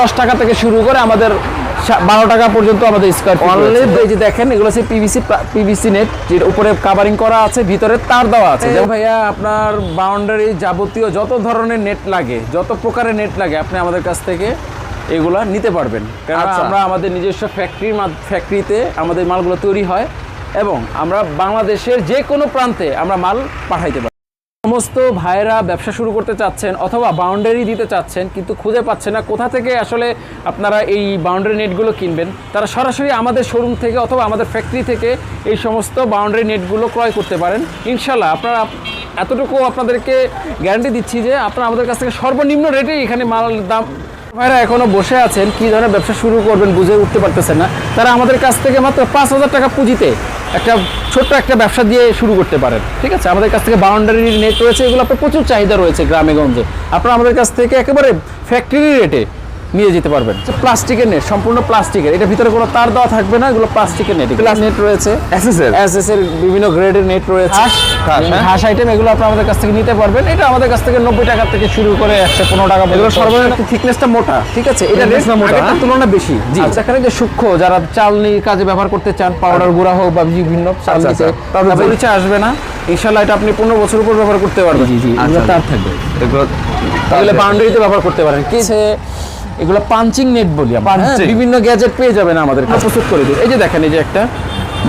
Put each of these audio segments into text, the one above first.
দশ টাকা থেকে শুরু করে আমাদের বারো টাকা পর্যন্ত আমাদের স্কোয়ার অনলি এই যে দেখেন এগুলো হচ্ছে পিভিসি পিভিসি নেট যেটা উপরে কাভারিং করা আছে ভিতরে তার দেওয়া আছে। যেমন ভাইয়া আপনার বাউন্ডারি যাবতীয় যত ধরনের নেট লাগে যত প্রকারের নেট লাগে আপনি আমাদের কাছ থেকে এগুলা নিতে পারবেন। কারণ আচ্ছা। আমরা আমাদের নিজস্ব ফ্যাক্টরির ফ্যাক্টরিতে আমাদের মালগুলো তৈরি হয় এবং আমরা বাংলাদেশের যে কোনো প্রান্তে আমরা মাল পাঠাইতে পারি। সমস্ত ভাইয়েরা ব্যবসা শুরু করতে চাচ্ছেন অথবা বাউন্ডারি দিতে চাচ্ছেন, কিন্তু খুঁজে পাচ্ছেন না কোথা থেকে আসলে আপনারা এই বাউন্ডারি নেটগুলো কিনবেন। তারা সরাসরি আমাদের শোরুম থেকে অথবা আমাদের ফ্যাক্টরি থেকে এই সমস্ত বাউন্ডারি নেটগুলো ক্রয় করতে পারেন। ইনশাল্লাহ আপনারা এতটুকু আপনাদেরকে গ্যারান্টি দিচ্ছি যে আপনারা আমাদের কাছ থেকে সর্বনিম্ন রেটেই এখানে মাল দাম ভাইরা এখনও বসে আছেন, কি ধরনের ব্যবসা শুরু করবেন বুঝে উঠতে পারতেছেন না। তারা আমাদের কাছ থেকে মাত্র পাঁচ হাজার টাকা পুঁজিতে একটা ছোট্ট একটা ব্যবসা দিয়ে শুরু করতে পারেন, ঠিক আছে? আমাদের কাছ থেকে বাউন্ডারি নেট রয়েছে, এগুলো আপনার প্রচুর চাহিদা রয়েছে গ্রামে গঞ্জে। আপনারা আমাদের কাছ থেকে একেবারে ফ্যাক্টরি রেটে নিয়ে যেতে পারবেন। প্লাস্টিকের নেট সম্পূর্ণ প্লাস্টিকের। এটা ভিতরে কোনো তার দেওয়া থাকবে না এগুলো প্লাস্টিকের নেট প্লাস নেট রয়েছে। এসএসএর এসএস এর বিভিন্ন গ্রেডের নেট রয়েছে। ঘাস, ঘাস, হ্যাঁ? আইটেম এগুলো আপনি আমাদের কাছ থেকে নিতে পারবেন। এটা আমাদের কাছ থেকে নব্বই টাকা থেকে শুরু করে একশো পনেরো টাকা এগুলো সর্বনিম্ন থিকনেসটা মোটা। ঠিক আছে এটা Thickness টা মোটা, হ্যাঁ? বেশি। জি। আচ্ছা। এখানে যে সূক্ষ্ম যারা চালনির কাজে ব্যবহার করতে চান পাউডার গুঁড়া হোক বা বিভিন্ন চালনিতে আচ্ছা, তারপর তারপর যে- নিচে আসবে না। ইনশাল্লাহ এটা আপনি পনেরো বছর উপর ব্যবহার করতে পারবেন। জি জি আচ্ছা। তার থাকবে। এগুলো তাহলে বাউন্ডারিতে ব্যবহার করতে পারেন। কি? সে এগুলো পাঞ্চিং নেট বলি আমরা হ্যাঁ, বিভিন্ন গ্যাজেট পেয়ে যাবেন আমাদের প্রস্তুত করে দিই এই যে দেখেন এই যে একটা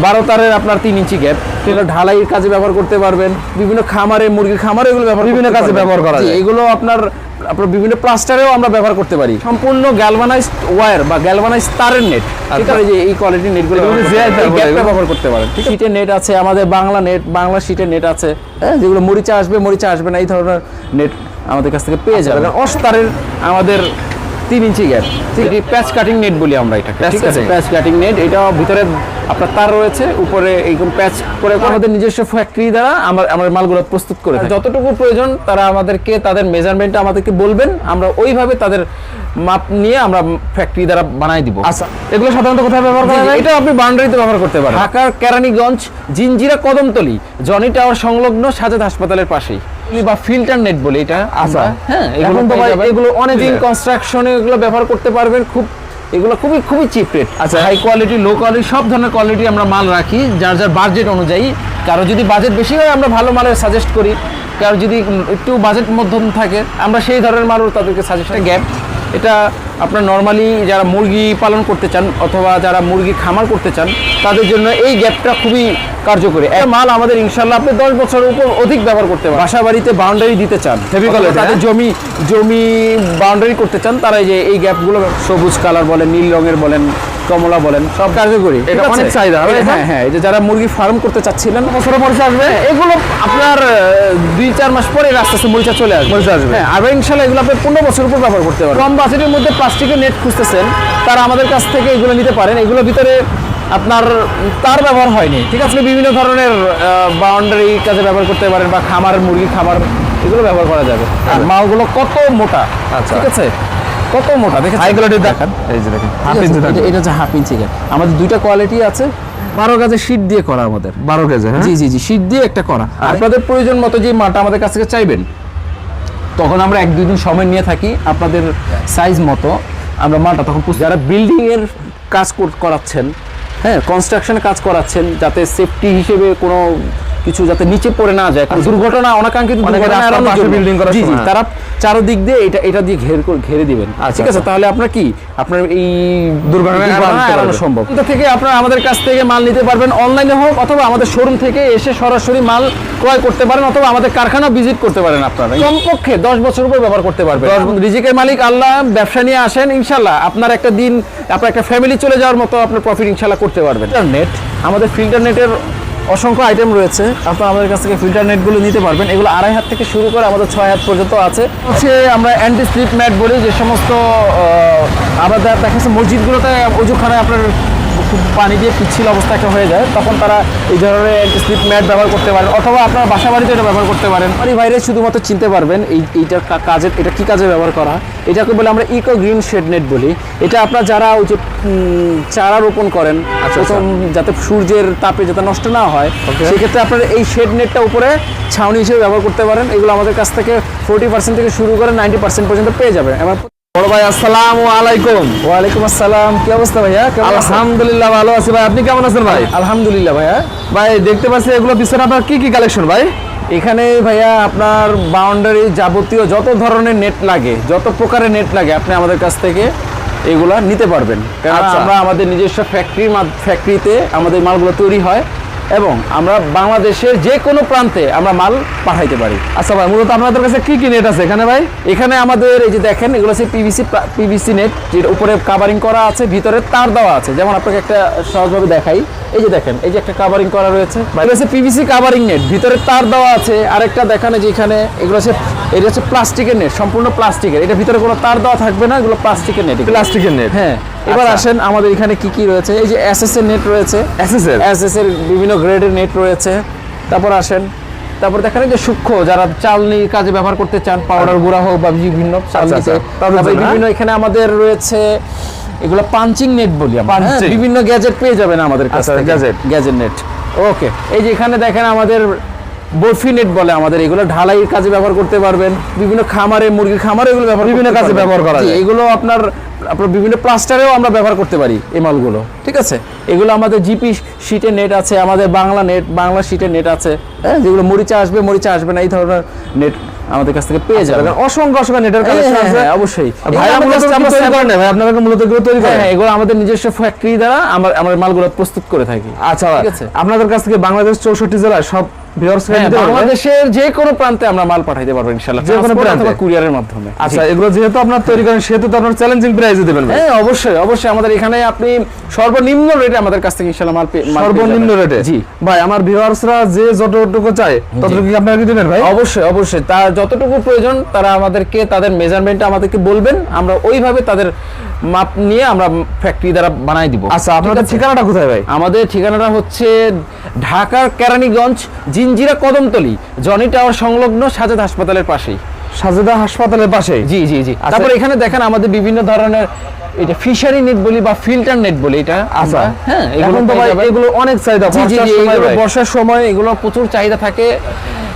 বারো তারের আপনার তিন ইঞ্চি গ্যাপ এগুলো ঢালাইয়ের কাজে ব্যবহার করতে পারবেন। বিভিন্ন খামারে মুরগির খামারে এগুলো ব্যবহার বিভিন্ন কাজে ব্যবহার করা যায়। এগুলো আপনার আপনার বিভিন্ন প্লাস্টারেও আমরা ব্যবহার করতে পারি। সম্পূর্ণ গ্যালভানাইজড ওয়্যার বা গ্যালভানাইজড তারের নেট ঠিক আছে এই যে এই কোয়ালিটির নেটগুলো ব্যবহার করতে- পারেন ঠিক শীটের নেট আছে আমাদের বাংলা নেট বাংলা শীটের নেট আছে। হ্যাঁ যেগুলো মরিচা আসবে মরিচা আসবে না এই ধরনের নেট আমাদের কাছ থেকে পেয়ে যাবেন। অস্তারের আমাদের তিন ইঞ্চি গ্যাপ এটি প্যাচ কাটিং নেট বলি আমরা এটা ঠিক আছে? প্যাচ কাটিং নেট এটা ভিতরে আপনার তার রয়েছে উপরে এইরকম প্যাচ করে আমাদের নিজস্ব ফ্যাক্টরি দ্বারা আমরা আমরা মালগুলো প্রস্তুত করে যতটুকু প্রয়োজন তারা আমাদেরকে তাদের মেজারমেন্টটা আমাদেরকে বলবেন আমরা ওইভাবে তাদের মাপ নিয়ে আমরা ফ্যাক্টরি দ্বারা বানাই দিব। আচ্ছা এগুলো সাধারণত কোথায় ব্যবহার করা যায়? এটা আপনি বাউন্ডারিতে ব্যবহার করতে পারেন। ঢাকার কেরানীগঞ্জ জিঞ্জিরা কদমতলি জনি টাওয়ার সংলগ্ন সাজাদ হাসপাতালের পাশেই। বা ফিল্টার নেট বলে এটা আচ্ছা। হ্যাঁ এখন তো ভাই এগুলো দিন কনস্ট্রাকশনে এগুলো ব্যবহার করতে পারবেন খুব এগুলো খুবই খুবই চিপ রেট আচ্ছা। হাই কোয়ালিটি লো কোয়ালিটি সব ধরনের কোয়ালিটি আমরা মাল রাখি যার যার বাজেট অনুযায়ী। কারও যদি বাজেট বেশি হয় আমরা ভালো মালের সাজেস্ট করি। কারও যদি একটু বাজেট মধ্যম থাকে আমরা সেই ধরনের মালও তাদেরকে সাজেস্ট গ্যাপ এটা আপনার নর্মালি যারা মুরগি পালন করতে চান অথবা যারা মুরগি খামার করতে চান তাদের জন্য এই গ্যাপটা খুবই কার্যকরী। এক মাল আমাদের ইনশাল্লাহ আপনি দশ বছরের উপর অধিক ব্যবহার করতে পারেন। বাসা বাড়িতে বাউন্ডারি দিতে চান quality, তাদের হ্যাঁ? জমি জমি বাউন্ডারি করতে চান তারা এই যে এই গ্যাপগুলো সবুজ কালার বলেন নীল রঙের বলেন কমলা বলেন সব কার্যকরী। এটা অনেক চাহিদা, হ্যাঁ? হ্যাঁ এই যে যারা মুরগি ফার্ম করতে চাচ্ছিলেন বছরে পরিচয় আসবে? হ্যাঁ, এগুলো আপনার দুই চার মাস পরে আস্তে আস্তে মরিচা চলে আসবে। মরিচা আসবে। হ্যাঁ আর ইনশাল্লাহ এগুলো আপনি পনেরো বছর উপর ব্যবহার করতে পারেন কম বাজেটের মধ্যে প্লাস্টিকের নেট খুঁজতেছেন তারা আমাদের কাছ থেকে এগুলো নিতে পারেন। এগুলোর ভিতরে আপনার তার ব্যবহার হয়নি ঠিক আছে? বিভিন্ন ধরনের বাউন্ডারি কাজে ব্যবহার করতে পারেন বা খামার মুরগি খামার এগুলো ব্যবহার করা যাবে। আর মালগুলো কত মোটা আচ্ছা। ঠিক আছে? কত মোটা দেখেন হাই কোয়ালিটি দেখান। এই যে দেখেন হাফ ইঞ্চি এটা হচ্ছে হাফ ইঞ্চি আমাদের দুইটা কোয়ালিটি আছে বারো গাছের শীট দিয়ে করা আমাদের। বারো কেজি হ্যাঁ? জি জি জি শীত দিয়ে একটা করা। আপনাদের প্রয়োজন মতো যে মালটা আমাদের কাছ থেকে চাইবেন তখন আমরা এক, দুই দিন সময় নিয়ে থাকি আপনাদের সাইজ মতো। আমরা মালটা তখন যারা বিল্ডিং এর কাজ কর- করাচ্ছেন হ্যাঁ কনস্ট্রাকশনের কাজ করাচ্ছেন, যাতে সেফটি হিসেবে কোনো কিছু যাতে নিচে পড়ে না যায় কোনো দুর্ঘটনা অনাকাঙ্ক্ষিত অনেকে দুর্ঘটনা পাশে জন্য- building জি। তারা চারদিক দিয়ে এটা এটা দিয়ে ঘের করে- ঘেরে দিবেন। আচ্ছা, ঠিক আছে আচ্ছা। তাহলে আপনার কি? আপনার এই দুর্ঘটনা এড়ানো এড়ানো সম্ভব। এটা থেকে আপনারা আমাদের কাছ থেকে মাল নিতে পারবেন অনলাইনে হোক অথবা আমাদের শোরুম থেকে এসে সরাসরি মাল ক্রয় করতে পারেন অথবা আমাদের কারখানা ভিজিট করতে পারেন আপনারা। কমপক্ষে দশ বছর উপর ব্যবহার করতে পারবেন। রিজিকের মালিক আল্লাহ ব্যবসা নিয়ে আসেন ইনশাল্লাহ আপনার একটা দিন আপনার একটা ফ্যামিলি চলে যাওয়ার মতো আপনার প্রফিট ইনশাল্লাহ করতে পারবেন। নেট আমাদের ফিল্টার নেটের অসংখ্য আইটেম রয়েছে। আপনারা আমাদের কাছ থেকে ফিল্টার নেটগুলো নিতে পারবেন। এগুলো আড়াই হাত থেকে শুরু করে আমাদের ছয় হাত পর্যন্ত আছে। হচ্ছে আমরা অ্যান্টি স্লিপ ম্যাট বলি, যে সমস্ত আমরা দেখা যাচ্ছে মসজিদগুলোতে অজুখানায় আপনার খুব পানি দিয়ে পিচ্ছিল অবস্থা একটা হয়ে যায় তখন তারা এই ধরনের স্লিপ ম্যাট ব্যবহার করতে পারেন অথবা আপনার বাসা বাড়িতে এটা ব্যবহার করতে পারেন। বাড়ি বাইরে শুধুমাত্র চিনতে পারবেন এই এইটার কাজের এটা কি কাজে ব্যবহার করা হয়। এটাকে বলে আমরা ইকো গ্রিন শেড নেট বলি। এটা আপনার যারা ওই যে চারা রোপণ করেন আচ্ছা। প্রথম যাতে সূর্যের তাপে যাতে নষ্ট না হয় সেক্ষেত্রে আপনার এই শেড নেটটা উপরে ছাউনি হিসেবে ব্যবহার করতে পারেন। এগুলো আমাদের কাছ থেকে ফোর্টি পার্সেন্ট থেকে শুরু করে নাইনটি পার্সেন্ট পর্যন্ত পেয়ে যাবে এবার বড় ভাই আসসালামু আলাইকুম। ওয়ালাইকুম আসসালাম। কি অবস্থা ভাইয়া? আলহামদুলিল্লাহ ভালো আছি ভাই। আপনি কেমন আছেন ভাই? আলহামদুলিল্লাহ ভাইয়া। ভাই দেখতে পাচ্ছি এগুলো পিছনে আপনার কি কি কালেকশন ভাই? এখানে ভাইয়া আপনার বাউন্ডারি যাবতীয় যত ধরনের নেট লাগে যত প্রকারের নেট লাগে আপনি আমাদের কাছ থেকে এগুলা নিতে পারবেন। কারণ আচ্ছা। আমরা আমাদের নিজস্ব ফ্যাক্টরি ফ্যাক্টরিতে আমাদের মালগুলো তৈরি হয়। এবং আমরা বাংলাদেশের যে কোনো প্রান্তে আমরা মাল পাঠাইতে পারি। আচ্ছা ভাই মূলত আপনাদের কাছে কি কি নেট আছে এখানে ভাই? এখানে আমাদের এই যে দেখেন এগুলো হচ্ছে পিভিসি পিভিসি নেট যেটা উপরে কাভারিং করা আছে ভিতরে তার দেওয়া আছে। যেমন আপনাকে একটা সহজভাবে দেখাই। এই যে দেখেন এই যে একটা কাভারিং করা রয়েছে। এগুলো হচ্ছে পিভিসি কাভারিং নেট ভিতরে তার দেওয়া আছে। আরেকটা দেখেন যে এখানে এগুলো হচ্ছে এটা হচ্ছে প্লাস্টিকের নেট সম্পূর্ণ প্লাস্টিকের এটা ভিতরে কোনো তার দেওয়া থাকবে না এগুলো প্লাস্টিকের নেট প্লাস্টিকের নেট হ্যাঁ। এবার আচ্ছা। আসেন আমাদের এখানে কি কি রয়েছে? এই যে এসএস এর নেট রয়েছে। এসএস এর এসএস এর বিভিন্ন গ্রেডের নেট রয়েছে। তারপর আসেন। তারপর দেখেন যে সূক্ষ্ম যারা চালনি কাজে ব্যবহার করতে চান পাউডার গুঁড়া হোক বা বিভিন্ন চালনিতে। আচ্ছা, তারপরে জন্য, বিভিন্ন এখানে আমাদের রয়েছে এগুলো পাঞ্চিং নেট বলি আমরা হ্যাঁ, বিভিন্ন গ্যাজেট পেয়ে যাবেন আমাদের কাছে গ্যাজেট গ্যাজেট নেট ওকে এই যে এখানে দেখেন আমাদের বরফি নেট বলে আমাদের এগুলো ঢালাইয়ের কাজে ব্যবহার করতে পারবেন। বিভিন্ন খামারে মুরগির খামারে এগুলো ব্যবহার বিভিন্ন কাজে ব্যবহার করা যায়। এগুলো আপনার আপনার বিভিন্ন প্লাস্টারেও আমরা ব্যবহার করতে পারি এই মালগুলো ঠিক আছে? এগুলো আমাদের জিপি শিটের নেট আছে আমাদের বাংলা নেট বাংলা শিটের নেট আছে হ্যাঁ? যেগুলো মরিচা আসবে মরিচা আসবে না এই ধরনের নেট আমাদের কাছ থেকে পেয়ে যাবেন। অসংখ্য অসংখ্য নেটের হ্যাঁ, কালেকশন হ্যাঁ, আছে। হ্যাঁ, অবশ্যই। ভাই এগুলো মূলত এগুলো তৈরি হ্যাঁ করেন হ্যাঁ, এগুলো আমাদের নিজস্ব ফ্যাক্টরি দ্বারা আমরা আমাদের মালগুলো প্রস্তুত করে থাকি আচ্ছা ঠিক আছে। আপনাদের কাছ থেকে বাংলাদেশ চৌষট্টি জেলায় সব হ্যাঁ, বাংলাদেশের যে কোনো প্রান্তে আমরা মাল পাঠাইতে পারব ইনশাআল্লাহ। যে কোনো প্রান্তে? কুরিয়ারের মাধ্যমে। আচ্ছা এগুলো যেহেতু আপনার তৈরি করেন সেহেতু তো আপনার চ্যালেঞ্জিং প্রাইসে দেবেন হ্যাঁ অবশ্যই অবশ্যই। আমাদের এখানে আপনি সর্বনিম্ন রেটে আমাদের কাছ থেকে ইনশাআল্লাহ মাল সর্বনিম্ন রেটে জি। ভাই আমার ভিউয়ার্সরা যে যতটুকু চায় ততটুকু আপনারা কি দিবেন ভাই? অবশ্যই অবশ্যই। তার যতটুকু প্রয়োজন তারা আমাদেরকে তাদের মেজারমেন্ট আমাদেরকে বলবেন। আমরা ওইভাবে তাদের মাপ নিয়ে আমরা ফ্যাক্টরি দ্বারা বানাই দিব। আচ্ছা আপনাদের ঠিক ঠিকানাটা কোথায় ভাই? আমাদের ঠিকানাটা হচ্ছে ঢাকার কেরানীগঞ্জ জিঞ্জিরা কদমতলি জনি টাওয়ার সংলগ্ন সাজাদ হাসপাতালের পাশেই। সাজেদা হাসপাতালের পাশে জি জি জি। আচ্ছা। তারপর এখানে দেখেন আমাদের বিভিন্ন ধরনের এটা ফিশারি নেট বলি বা ফিল্টার নেট বলি এটা আচ্ছা। হ্যাঁ এখন তো ভাই এগুলো অনেক চাহিদা। বর্ষার সময় এগুলো প্রচুর চাহিদা থাকে।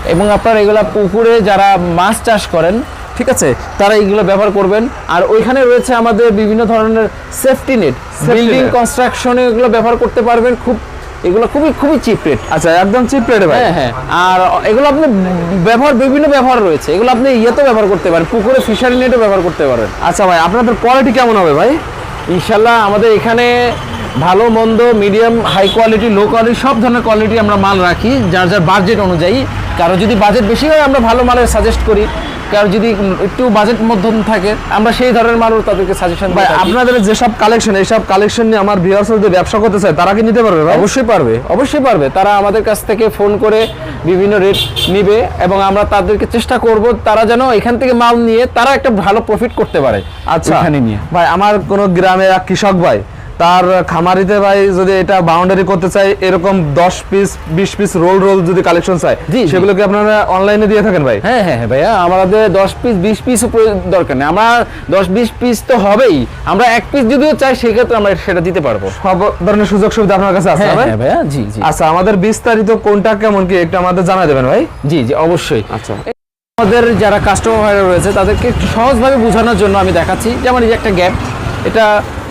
এবং আপনার এগুলা পুকুরে যারা মাছ চাষ করেন ঠিক আছে? তারা এইগুলো ব্যবহার করবেন। আর ওইখানে রয়েছে আমাদের বিভিন্ন ধরনের সেফটি নেট বিল্ডিং কনস্ট্রাকশনে এগুলো ব্যবহার করতে পারবেন। খুব এগুলো খুবই খুবই চিপ রেট আচ্ছা একদম চিপ রেটে ভাই। হ্যাঁ হ্যাঁ। আর এগুলো আপনি ব্যবহার বিভিন্ন ব্যবহার রয়েছে। এগুলো আপনি ইয়েতেও ব্যবহার করতে পারেন পুকুরে ফিশারি নেটও ব্যবহার করতে পারেন। আচ্ছা ভাই আপনাদের কোয়ালিটি কেমন হবে ভাই? ইনশাল্লাহ আমাদের এখানে ভালো মন্দ medium high quality low quality সব ধরনের কোয়ালিটি আমরা মাল রাখি যার যার বাজেট অনুযায়ী। কারও যদি বাজেট বেশি হয় আমরা ভালো মালের সাজেস্ট করি। কারও যদি একটু বাজেট মধ্যম থাকে আমরা সেই ধরনের মানুষ তাদেরকে সাজেশন ভাই আপনাদের যেসব কালেকশন এইসব কালেকশন নিয়ে আমার ভিউয়ার্স যদি ব্যবসা করতে চায় তারা কি নিতে পারবে অবশ্যই পারবে অবশ্যই পারবে। তারা আমাদের কাছ থেকে ফোন করে বিভিন্ন রেট নিবে এবং আমরা তাদেরকে চেষ্টা করব তারা যেন এখান থেকে মাল নিয়ে তারা একটা ভালো প্রফিট করতে পারে আচ্ছা। এখানে নিয়ে। ভাই আমার কোন গ্রামে এক কৃষক ভাই তার খামারিতে ভাই যদি এটা বাউন্ডারি করতে চাই এরকম দশ পিস বিশ পিস রোল রোল যদি কালেকশন চাই। সেগুলো কি আপনারা অনলাইনে দিয়ে থাকেন ভাই? হ্যাঁ হ্যাঁ হ্যাঁ ভাইয়া আমাদের দশ পিস বিশ পিস দরকার নেই। আমরা দশ বিশ পিস তো হবেই। আমরা এক পিস যদিও চাই সেক্ষেত্রে আমরা সেটা দিতে পারব। সব ধরনের সুযোগ সুবিধা আপনার কাছে আছে হ্যাঁ ভাই? হ্যাঁ ভাইয়া জি জি। আচ্ছা আমাদের বিস্তারিত কোনটা কেমন কি একটু আমাদের জানা দেবেন ভাই? জি জি অবশ্যই। আচ্ছা। আমাদের যারা কাস্টমার রয়েছে তাদেরকে সহজভাবে বোঝানোর জন্য আমি দেখাচ্ছি। যেমন এই যে একটা গ্যাপ এটা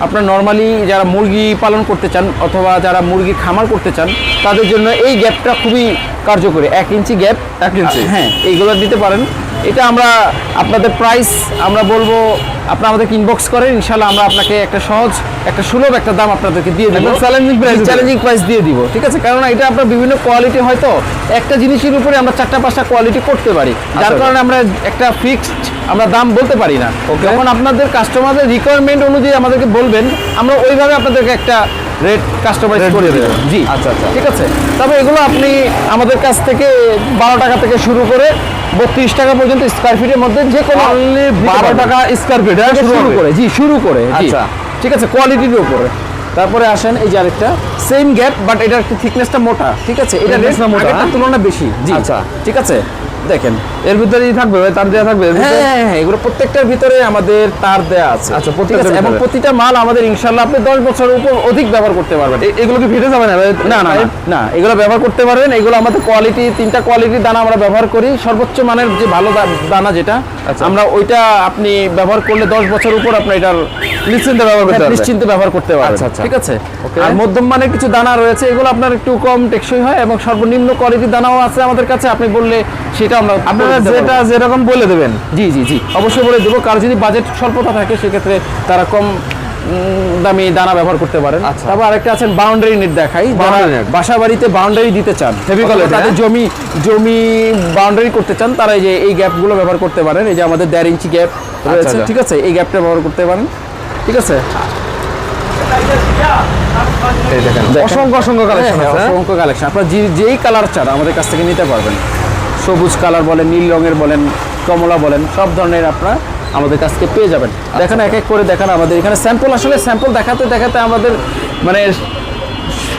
আপনার নর্মালি যারা মুরগি পালন করতে চান অথবা যারা মুরগি খামার করতে চান তাদের জন্য এই গ্যাপটা খুবই কার্যকরী। এক ইঞ্চি গ্যাপ এক ইঞ্চি। হ্যাঁ এইগুলো দিতে পারেন। এটা আমরা আপনাদের প্রাইস আমরা বলব আপনারা আমাদেরকে ইনবক্স করেন ইনশাল্লাহ আমরা আপনাকে একটা সহজ একটা সুলভ একটা দাম আপনাদেরকে দিয়ে দেবো। চ্যালেঞ্জিং এ চ্যালেঞ্জিং প্রাইস দিয়ে দিব। ঠিক আছে? কারণ এটা আপনার বিভিন্ন কোয়ালিটি হয়তো একটা জিনিসের উপরে আমরা চারটা পাঁচটা কোয়ালিটি করতে পারি। যার আচ্ছা। কারণে আমরা একটা ফিক্সড আমরা দাম বলতে পারি না। যখন আপনাদের কাস্টমারদের রিকোয়ারমেন্ট অনুযায়ী আমাদেরকে বলবেন আমরা ওইভাবে আপনাদেরকে একটা রেট কাস্টমাইজ করে দেবো। দেবেন। জি। আচ্ছা, আচ্ছা। ঠিক আছে? তবে এগুলো আপনি আমাদের কাছ থেকে বারো টাকা থেকে শুরু করে বত্রিশ টাকা পর্যন্ত স্কোয়ার ফিটের মধ্যে যে কোনো বারো টাকা স্কোয়ার ফিট শুরু করে। জি শুরু করে আচ্ছা। ঠিক আছে? কোয়ালিটির উপরে। তারপরে আসেন এই যে আরেকটা সেম গ্যাপ বাট এটার একটু থিকনেসটা মোটা ঠিক আছে এটা Thickness টা মোটা, মোটা হ্যাঁ? তুলনায় বেশি জি আচ্ছা। ঠিক আছে দেখেন এর ভিতরেই থাকবে তার দেওয়া থাকবে হ্যাঁ ভিতরে? হ্যাঁ, হ্যাঁ, এগুলো প্রত্যেকটার ভিতরে আমাদের তার দেয়া আছে আচ্ছা, আছে? এবং প্রতিটা মাল আমাদের ইনশাল্লাহ আপনি দশ বছরের উপর অধিক ব্যবহার করতে পারবেন এগুলো কি ফিটে যাবে না না না না, এগুলো ব্যবহার করতে পারবেন এগুলো আমাদের কোয়ালিটি তিনটা কোয়ালিটির দানা আমরা ব্যবহার করি সর্বোচ্চ মানের যে ভালো দানা যেটা আচ্ছা। আমরা ওইটা আপনি ব্যবহার করলে দশ বছর উপর আপনি এটার নিশ্চিন্তে ব্যবহার করতে পারবে নিশ্চিন্তে ব্যবহার করতে পারবেন আচ্ছা, আচ্ছা। ঠিক আছে? আর মধ্যম মানের কিছু দানা রয়েছে এগুলো আপনার একটু কম টেকসই হয় এবং সর্বনিম্ন কোয়ালিটির দানাও আছে আমাদের কাছে আপনি বললে সেটা আমরা আপনারা যেটা যেরকম বলে দেবেন। জি জি জি অবশ্যই বলে দেবো। কারও যদি বাজেট স্বল্পতা থাকে সেক্ষেত্রে তারা কম দামি দানা ব্যবহার করতে পারেন। আচ্ছা। তারপর আরেকটা আছেন বাউন্ডারি নেট দেখাই। বাসা বাড়িতে বাউন্ডারি দিতে চান তাদের হ্যাঁ? জমি জমি বাউন্ডারি করতে চান তারা এই যে এই গ্যাপগুলো ব্যবহার করতে পারেন। এই যে আমাদের দেড় ইঞ্চি গ্যাপ রয়েছে আচ্ছা। ঠিক আছে? এই গ্যাপটা ব্যবহার করতে পারেন। ঠিক আছে? এই দেখেন। অসংখ্য অসংখ্য কালেকশন হ্যাঁ, আছে হ্যাঁ, অসংখ্য কালেকশন আপনার যেই কালার চান আমাদের কাছ থেকে নিতে পারবেন। সবুজ কালার বলেন নীল রঙের বলেন কমলা বলেন সব ধরনের আপনারা আমাদের কাছ থেকে পেয়ে যাবেন। দেখেন এক এক করে দেখান আমাদের এখানে স্যাম্পল আসলে স্যাম্পল দেখাতে দেখাতে আমাদের মানে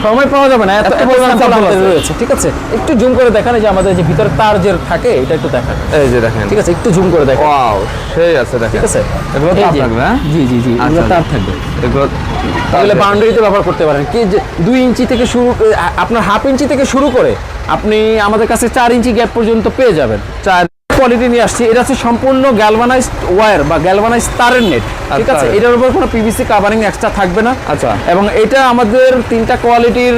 সময় পাওয়া যাবে না এত পরিমাণ আমাদের রয়েছে ঠিক আছে? একটু জুম করে দেখান এই যে আমাদের যে ভিতরে তার যে থাকে এটা একটু দেখান। এই যে দেখেন। ঠিক আছে একটু জুম করে দেখান। ওয়াও সেই আছে দেখেন। ঠিক আছে? এগুলো তার থাকবে হ্যাঁ? জি জি জি এগুলো আচ্ছা, তার থাকবে। এগুলো তাহলে বাউন্ডারিতে ব্যবহার করতে পারেন। কি যে দুই ইঞ্চি থেকে শুরু করে- আপনার হাফ ইঞ্চি থেকে শুরু করে আপনি আমাদের কাছে চার ইঞ্চি গ্যাপ পর্যন্ত পেয়ে যাবেন। চার কোয়ালিটি নিয়ে আসছি। এটা হচ্ছে সম্পূর্ণ গ্যালভানাইজ ওয়্যার বা গ্যালভানাইজড তারের নেট ঠিক আছে? এটার উপর কোনো পিভিসি কাভারিং এক্সট্রা থাকবে না। আচ্ছা। এবং এটা আমাদের তিনটা কোয়ালিটির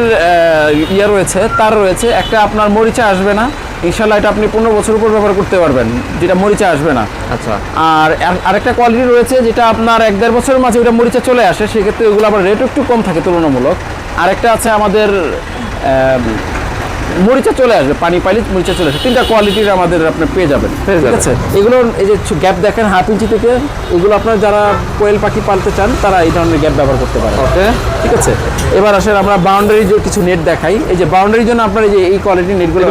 ইয়ে রয়েছে তার রয়েছে। একটা আপনার মরিচা আসবে না। ইনশাল্লাহ এটা আপনি পনেরো বছর উপর ব্যবহার করতে পারবেন। যেটা মরিচা আসবে না। আচ্ছা। আর আর- আরেকটা কোয়ালিটি রয়েছে যেটা আপনার এক দেড় বছরের মাঝে ওটা মরিচা চলে আসে। সেক্ষেত্রে ওইগুলো আবার রেট একটু কম থাকে তুলনামূলক। আরেকটা আছে আমাদের আম, মরিচা চলে আসবে পানি পাইলে মরিচা চলে আসবে। তিনটা কোয়ালিটির আমাদের আপনি পেয়ে যাবেন ঠিক আছে। এগুলো এই যে গ্যাপ দেখেন হাফ ইঞ্চি থেকে এগুলো আপনার যারা কোয়েল পাখি পালতে চান তারা এই ধরনের গ্যাপ ব্যবহার করতে পারেন। ওকে। ঠিক আছে? এবার আসেন আমরা বাউন্ডারি যে কিছু নেট দেখাই। এই যে বাউন্ডারির জন্য আপনার এই যে এই কোয়ালিটির নেটগুলো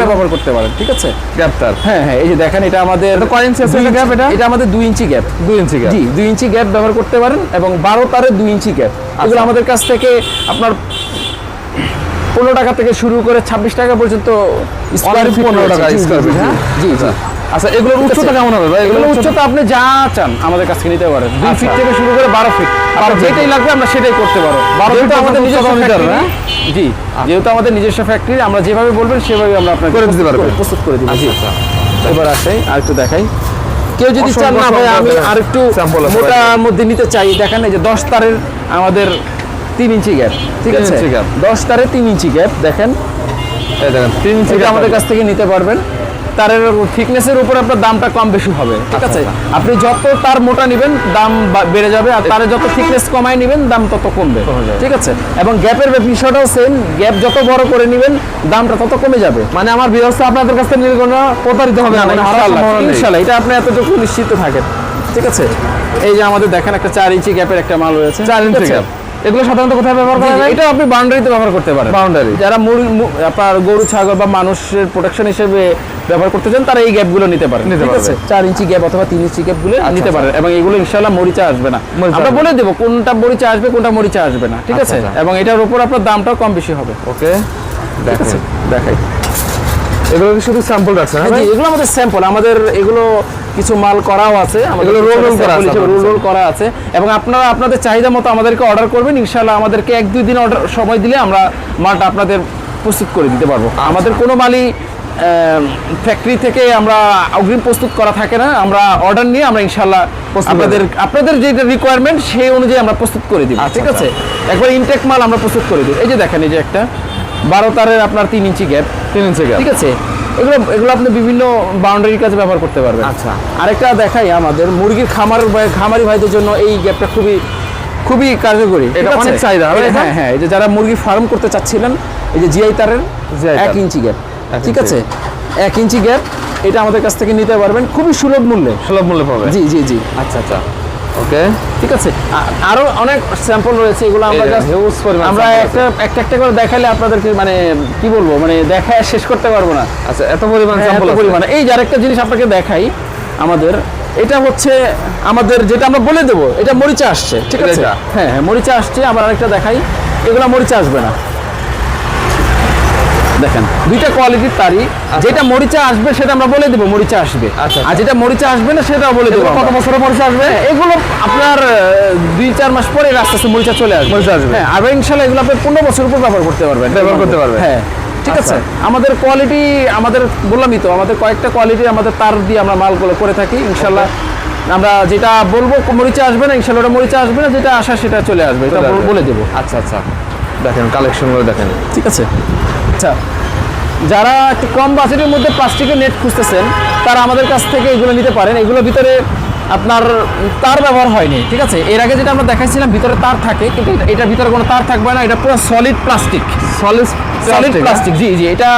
ব্যবহার করতে পারেন। ঠিক আছে? গ্যাপটার হ্যাঁ হ্যাঁ এই যে দেখেন এটা আমাদের কয় ইঞ্চি আছে? দুই এটা এটা? আমাদের দুই ইঞ্চি গ্যাপ দুই ইঞ্চি গ্যাপ জি দুই ইঞ্চি গ্যাপ ব্যবহার করতে পারেন এবং বারো তারে দুই ইঞ্চি গ্যাপ এগুলো আমাদের কাছ থেকে আপনার পনেরো টাকা থেকে শুরু করে ছাব্বিশ টাকা পর্যন্ত স্কোয়ার ফিট 15 টাকা জি, জি, square জি, feet, হ্যাঁ? জি জি। আচ্ছা এগুলোর উচ্চতা কেমন হবে ভাই? এগুলো এগুলো উচ্চতা আপনি যা চান আমাদের কাছ থেকে নিতে পারেন। দুই আচ্ছা। ফিট থেকে শুরু করে বারো ফিট feet। যেটাই লাগবে আমরা সেটাই করতে পারো বারো feet আমাদের নিজস্ব পারবে, হ্যাঁ? জি যেহেতু আমাদের নিজস্ব ফ্যাক্টরি আমরা যেভাবে বলবেন সেভাবে আমরা আপনাকে করে দিতে করে- প্রস্তুত করে দিব। জি আচ্ছা। এবার আসে আর একটু দেখাই। কেউ যদি চান না ভাই আমি। আর একটু মোটার মধ্যে নিতে চাই। দেখেন এই যে দশ তারের আমাদের তিন ইঞ্চি গ্যাপ ঠিক আছে। দশ তারে তিন ইঞ্চি গ্যাপ দেখেন। দেখেন তিন ইঞ্চি আমাদের কাছ থেকে নিতে পারবেন। তারের থিকনেসের উপর আপনার দামটা কম বেশি হবে ঠিক আচ্ছা, আছে? আপনি যত তার মোটা নেবেন দাম বেড়ে যাবে আর তারে যত থিকনেস কমায় নেবেন দাম তত কমবে কমে ঠিক আছে? এবং গ্যাপের বিষয়টাও সেম গ্যাপ যত বড় করে নেবেন দামটা তত কমে যাবে। মানে আমার ব্যবস্থা আপনাদের কাছ থেকে নিলে কোনো প্রতারিত হবে না মানে। ইনশাআল্লাহ, এটা আপনি এতটুকু নিশ্চিত থাকেন ঠিক আছে? এই যে আমাদের দেখেন একটা চার ইঞ্চি গ্যাপের একটা মাল রয়েছে। চার ইঞ্চি গ্যাপ এগুলো সাধারণত কোথায় ব্যবহার করা যায়? এটা আপনি বাউন্ডারিতে ব্যবহার করতে পারেন। বাউন্ডারি। যারা মুরগি আপনার গরু ছাগল বা মানুষের প্রোটেকশন হিসেবে ব্যবহার করতে চান তারা এই গ্যাপগুলো নিতে পারেন। নিতে পারবে। আছে? চার ইঞ্চি গ্যাপ অথবা তিন ইঞ্চি গ্যাপগুলো নিতে আচ্ছা। পারেন। এবং এগুলো ইনশাল্লাহ মরিচা আসবে না। আমরা বলে দেবো কোনটা মরিচা আসবে কোনটা মরিচা আসবে না। ঠিক আচ্ছা, আছে? আচ্ছা। এবং এটার উপর আপনার দামটাও কম বেশি হবে। ওকে দেখেন দেখাই। এগুলো শুধু স্যাম্পল রাখছেন হ্যাঁ জি, এগুলো আমাদের স্যাম্পল আমাদের এগুলো কিছু মাল করাও আছে roll roll করা আছে রোল রোল করা আছে। এবং আপনারা আপনাদের চাহিদা মতো আমাদেরকে অর্ডার করবেন ইনশাআল্লাহ আমাদেরকে এক দুই দিন অর্ডার সময় দিলে আমরা মালটা আপনাদের প্রস্তুত করে দিতে পারব। আচ্ছা। আমাদের কোনো মালই ফ্যাক্টরি থেকে আমরা অগ্রিম প্রস্তুত করা থাকে না। আমরা অর্ডার নিয়ে আমরা ইনশাআল্লাহ আপনাদের আপনাদের যে রিকোয়ারমেন্ট সেই অনুযায়ী আমরা প্রস্তুত করে দিব আচ্ছা, ঠিক আছে? একবার ইনটেক মাল আমরা প্রস্তুত করে দিই এই যে দেখেন এই যে একটা। বারো তারের আপনার তিন ইঞ্চি গ্যাপ তিন ইঞ্চি গ্যাপ ঠিক আছে। এগুলো এগুলো আপনি বিভিন্ন বাউন্ডারির কাছে ব্যবহার করতে পারবেন। আচ্ছা। আরেকটা দেখাই আমাদের মুরগির খামার খামারি ভাইদের জন্য এই গ্যাপটা খুবই খুবই কার্যকরী। এটা অনেক চাহিদা? হ্যাঁ হ্যাঁ এই যে যারা মুরগি ফার্ম করতে চাচ্ছিলেন এই যে জিআই তারের এক ইঞ্চি গ্যাপ ঠিক আছে? এক ইঞ্চি গ্যাপ এটা আমাদের কাছ থেকে নিতে পারবেন। খুবই সুলভ মূল্যে। সুলভ মূল্যে পাবেন। জি জি জি। আচ্ছা আচ্ছা। ওকে? ঠিক আছে। আরও অনেক স্যাম্পল রয়েছে এগুলো আমরা পরিমাণ আমরা একটা একটা একটা করে দেখালে আপনাদেরকে মানে কি বলব মানে দেখায় শেষ করতে পারব না। আচ্ছা এত পরিমাণ স্যাম্পল পরিমাণে। এই যে আরেকটা জিনিস আপনাকে দেখাই আমাদের এটা হচ্ছে আমাদের যেটা আমরা বলে দেবো এটা মরিচা আসছে ঠিক আছে? হ্যাঁ হ্যাঁ মরিচা আসছে আবার আরেকটা দেখাই এগুলো মরিচা আসবে না। দেখেন দুইটা কোয়ালিটির তারই। যেটা মরিচা আসবে সেটা আমরা বলে দেবো মরিচা আসবে। আচ্ছা, আর যেটা মরিচা আসবে না সেটাও বলে দেবো কত। বছরের মরিচা আসবে? হ্যাঁ, এগুলো আপনার দুই চার মাস পরে আস্তে আস্তে মরিচা চলে আসবে। মরিচা আসবে। হ্যাঁ আর ইনশাল্লাহ এগুলো আপনি পনেরো বছর উপর ব্যবহার করতে পারবেন। ব্যবহার করতে পারবেন। হ্যাঁ ঠিক আছে। আচ্ছা। আমাদের কোয়ালিটি আমাদের বললামই তো আমাদের কয়েকটা কোয়ালিটি আমাদের তার দিয়ে আমরা মালগুলো করে থাকি ইনশাল্লাহ। আমরা যেটা বলব মরিচা আসবে না ইনশাল্লাহ ওটা মরিচা আসবে না যেটা আসা সেটা চলে আসবে এটা বলে দেবো। আচ্ছা আচ্ছা। দেখেন কালেকশনগুলো দেখেন। ঠিক আছে। আচ্ছা যারা একটু কম বাজেটের মধ্যে প্লাস্টিকের নেট খুঁজতেছেন তারা আমাদের কাছ থেকে এগুলো নিতে পারেন। এগুলোর ভিতরে আপনার তার ব্যবহার হয়নি ঠিক আছে? এর আগে যেটা আমরা দেখাইছিলাম ভিতরে তার থাকে কিন্তু এটা- এটার ভিতরে কোনো তার থাকবে না এটা পুরো solid plastic solid solid plastic জি জি এটা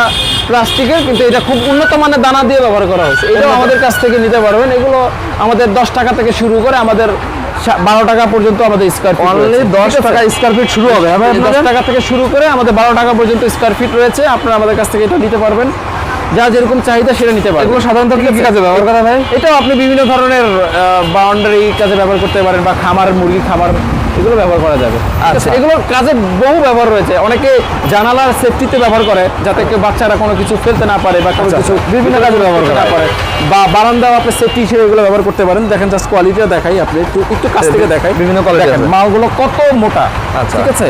প্লাস্টিকের কিন্তু এটা খুব উন্নত মানের দানা দিয়ে ব্যবহার করা হয়েছে। এটাও আমাদের কাছ থেকে নিতে পারবেন। এগুলো আমাদের দশ টাকা থেকে শুরু করে আমাদের বারো টাকা পর্যন্ত আমাদের স্কোয়ার অনলি দশ টাকা স্কোয়ার ফিট শুরু হবে। দশ টাকা থেকে শুরু করে আমাদের বারো টাকা পর্যন্ত স্কোয়ার ফিট রয়েছে। আপনারা আমাদের কাছ থেকে এটা নিতে পারবেন। যা যেরকম চাহিদা সেটা নিতে পারবেন। এগুলো সাধারণত কি কি কাজে ব্যবহার করা হয়? এটাও আপনি বিভিন্ন ধরনের বাউন্ডারি কাজে ব্যবহার করতে পারেন বা খামার মুরগি খামার এগুলো ব্যবহার করা যাবে। আচ্ছা। এগুলোর কাজে বহু ব্যবহার রয়েছে। অনেকে জানালার সেফটিতে ব্যবহার করে যাতে কেউ বাচ্চারা কোনো কিছু ফেলতে না পারে বা কোনো আচ্ছা, কিছু বিভিন্ন কাজে ব্যবহার করতে করা। পারে বা বারান্দাও আপনি সেফটি হিসেবে এগুলো ব্যবহার করতে পারেন। দেখেন জাস্ট কোয়ালিটিটা দেখাই আপনি একটু একটু কাছ থেকে দেখাই। বিভিন্ন দেখেন মালগুলো কত মোটা। আচ্ছা। ঠিক আছে?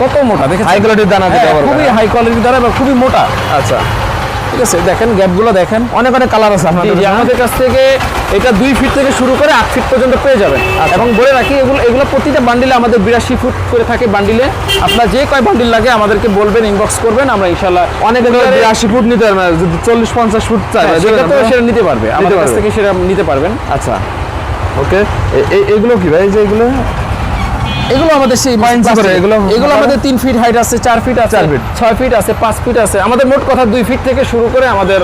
কত মোটা দেখেন হাই কোয়ালিটির দানা ব্যবহার খুবই হাই কোয়ালিটির দ্বারা এবং খুবই মোটা। আচ্ছা। ঠিক আছে দেখেন গ্যাপগুলো দেখেন। অনেক অনেক কালার আছে আপনাদের আমাদের কাছ থেকে এটা দুই ফিট থেকে শুরু করে আট ফিট পর্যন্ত পেয়ে যাবেন। আচ্ছা। এবং বলে রাখি এগুলো এগুলো প্রতিটা বান্ডিলে আমাদের বিরাশি ফুট করে থাকে বান্ডিলে আপনার যে কয় বান্ডিল লাগে আমাদেরকে বলবেন ইনবক্স করবেন আমরা ইনশাল্লাহ অনেক বিরাশি ফুট নিতে পারবে না, যদি চল্লিশ পঞ্চাশ ফুট চাই হ্যাঁ, সেটা তো সেটা নিতে পারবে। আমাদের কাছ থেকে সেটা নিতে পারবেন। আচ্ছা। ওকে এগুলো কি ভাই যে এগুলো? এগুলো আমাদের সেই ইঞ্চি এগুলো? এগুলো আমাদের তিন ফিট হাইট আছে চার ফিট আছে। ছয় ফিট আছে পাঁচ ফিট আছে। আমাদের মোট কথা দুই ফিট থেকে শুরু করে আমাদের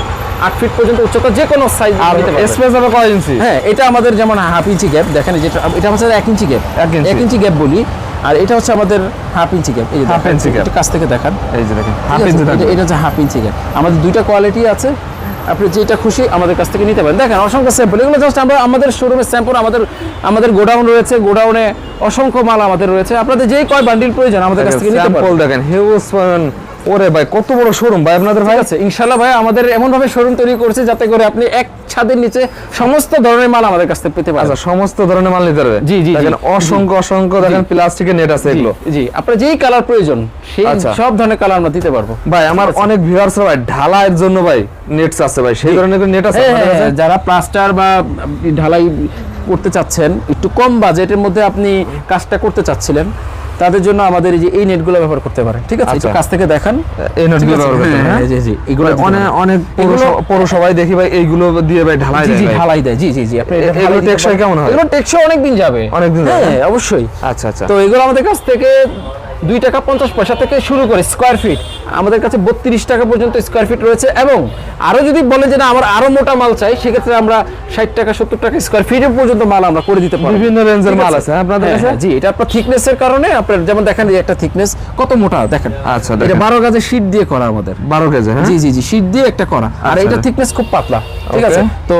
আট ফিট পর্যন্ত উচ্চতা যে কোনো সাইজ আর স্পেস হবে কয় ইঞ্চি হ্যাঁ এটা আমাদের যেমন হাফ ইঞ্চি গ্যাপ দেখেন যেটা এটা হচ্ছে এক ইঞ্চি গ্যাপ এক ইঞ্চি। গ্যাপ বলি। আর এটা হচ্ছে আমাদের হাফ ইঞ্চি গ্যাপ এই যে inch gap। একটু কাছ থেকে দেখান। এই যে দেখেন হাফ ইঞ্চি এটা হচ্ছে হাফ ইঞ্চি গ্যাপ আমাদের দুইটা কোয়ালিটি আছে। আপনি যেটা খুশি আমাদের কাছ থেকে নিতে পারেন। দেখেন অসংখ্য স্যাম্পল এগুলো জাস্ট আমরা আমাদের শোরুমের স্যাম্পল আমাদের আমাদের গোডাউন রয়েছে গোডাউনে অসংখ্য মাল আমাদের রয়েছে। আপনাদের যেই কয় বান্ডিল প্রয়োজন আমাদের কাছ থেকে নিতে পারেন। দেখেন হিউজ ওরে ভাই কত বড় শোরুম ভাই আপনাদের ভাই? আছে ইনশাল্লাহ ভাই আমাদের এমন ভাবে শোরুম তৈরি করছে যাতে করে আপনি এক ছাদের নিচে সমস্ত ধরনের মাল আমাদের কাছ থেকে পেতে পারেন। আচ্ছা সমস্ত ধরনের মাল নিতে পারবে? জি, জি। দেখেন অসংখ্য অসংখ্য দেখেন প্লাস্টিকের নেট আছে এগুলো। জি। আপনার যেই কালার প্রয়োজন সেই আচ্ছা। সব ধরনের কালার আমরা দিতে পারব। ভাই আমার অনেক ভিউয়ার্স ভাই ঢালাইয়ের জন্য ভাই নেটস আছে ভাই। সেই ধরনের নেট আছে হ্যাঁ, কাছে? হ্যাঁ, যারা প্লাস্টার বা ঢালাই করতে চাচ্ছেন একটু কম বাজেটের মধ্যে আপনি কাজটা করতে চাচ্ছিলেন। তাদের জন্য আমাদের এই যে এই নেটগুলো ব্যবহার করতে পারে ঠিক আছে? একটু আচ্ছা। কাছ থেকে দেখান। এই নেটগুলো ব্যবহার করতে হ্যাঁ, হ্যাঁ? জি জি এগুলো অনেক অনেক পৌরসভা- পৌরসভায় দেখি ভাই এইগুলো দিয়ে ভাই ঢালাই দেয় জি ঢালাই দেয়। জি জি জি। আপনি এগুলো টেকসই কেমন হয়? এগুলো টেকসই অনেক দিন যাবে। অনেকদিন যাবে, হ্যাঁ হ্যাঁ? অবশ্যই। আচ্ছা আচ্ছা। তো এগুলো আমাদের কাছ থেকে দুই টাকা পঞ্চাশ পয়সা থেকে শুরু করে স্কোয়ার ফিট আমাদের কাছে বত্রিশ টাকা পর্যন্ত স্কোয়ার ফিট রয়েছে এবং আরও যদি বলে যে না আমার আরও মোটা মাল চাই সেক্ষেত্রে আমরা ষাট টাকা সত্তর টাকা স্কোয়ার ফিটের পর্যন্ত মাল আমরা করে দিতে পারি বিভিন্ন রেঞ্জের মাল আছে? হ্যাঁ, আপনাদের কাছে? জি এটা আপনার থিকনেসের কারণে আপনার যেমন দেখেন এই একটা থিকনেস কত মোটা দেখেন। আচ্ছা, এটা বারো গাজের শীট দিয়ে করা আমাদের। বারো হ্যাঁ? জি জি জি শীট দিয়ে একটা করা। আর আচ্ছা। এটা থিকনেস খুব পাতলা ঠিক আছে? তো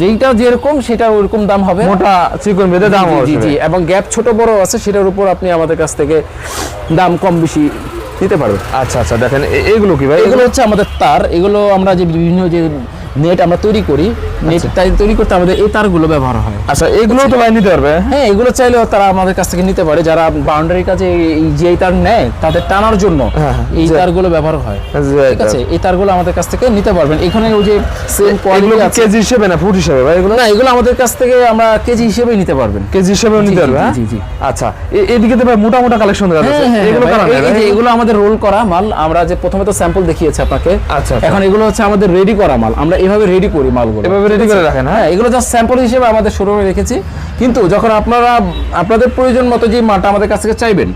যেইটা যেরকম সেটা ওরকম দাম হবে। মোটা চিকন বেঁধে দাম জি, জি, জি এবং গ্যাপ ছোট বড় আছে সেটার উপর আপনি আমাদের কাছ থেকে দাম কম বেশি নিতে পারবে। আচ্ছা আচ্ছা দেখেন এগুলো কি ভাই? এগুলো হচ্ছে আমাদের তার এগুলো আমরা যে বিভিন্ন যে নেট আমরা তৈরি করি নেট তৈরি করতে আমাদের এই তারগুলো ব্যবহার হয়। আচ্ছা এগুলো তো ভাই নিতে পারবে? হ্যাঁ এগুলো চাইলেও তারা আমাদের কাছ থেকে নিতে পারে যারা বাউন্ডারির কাছে এই যে তার নেয় তাদের টানার জন্য হ্যাঁ, হ্যাঁ, এই তারগুলো ব্যবহার হয়। যে ঠিক আছে এই তারগুলো আমাদের কাছ থেকে নিতে পারবেন। এখানে ওই যে সেম কোয়ালিটি আছে। কেজি হিসেবে না ফুট হিসেবে ভাই এগুলো? না এগুলো আমাদের কাছ থেকে আমরা কেজি হিসেবেই নিতে পারবেন। কেজি হিসেবেও নিতে পারবে জি, হ্যাঁ? জি। আচ্ছা এদিকে তো ভাই মোটা মোটা কালেকশন হ্যাঁ, হ্যাঁ, এগুলো ভাই, কারা এই- এগুলো আমাদের রোল করা মাল আমরা যে প্রথমে তো স্যাম্পল দেখিয়েছি আপনাকে। আচ্ছা, আচ্ছা। এখন এগুলো হচ্ছে আমাদের রেডি করা মাল। আমরা এভাবে রেডি করি মালগুলো। এভাবে রেডি করে রাখেন হ্যাঁ? হ্যাঁ এগুলো জাস্ট স্যাম্পল হিসেবে আমাদের শোরুমে রেখেছি। কিন্তু যখন আপনারা আপনাদের প্রয়োজন মতো যে মালটা আমাদের কাছ থেকে চাইবেন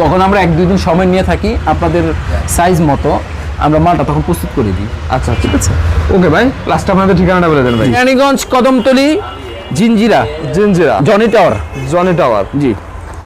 তখন আমরা এক দুই দিন সময় নিয়ে থাকি আপনাদের সাইজ মতো। আমরা মালটা তখন প্রস্তুত করে দিই। আচ্ছা ঠিক আছে? ওকে ভাই লাস্ট আপনাদের ঠিকানাটা বলে দেন ভাই। রানীগঞ্জ কদমতলি জিঞ্জিরা জিনজিরা। জনি টাওয়ার জনি টাওয়ার জি।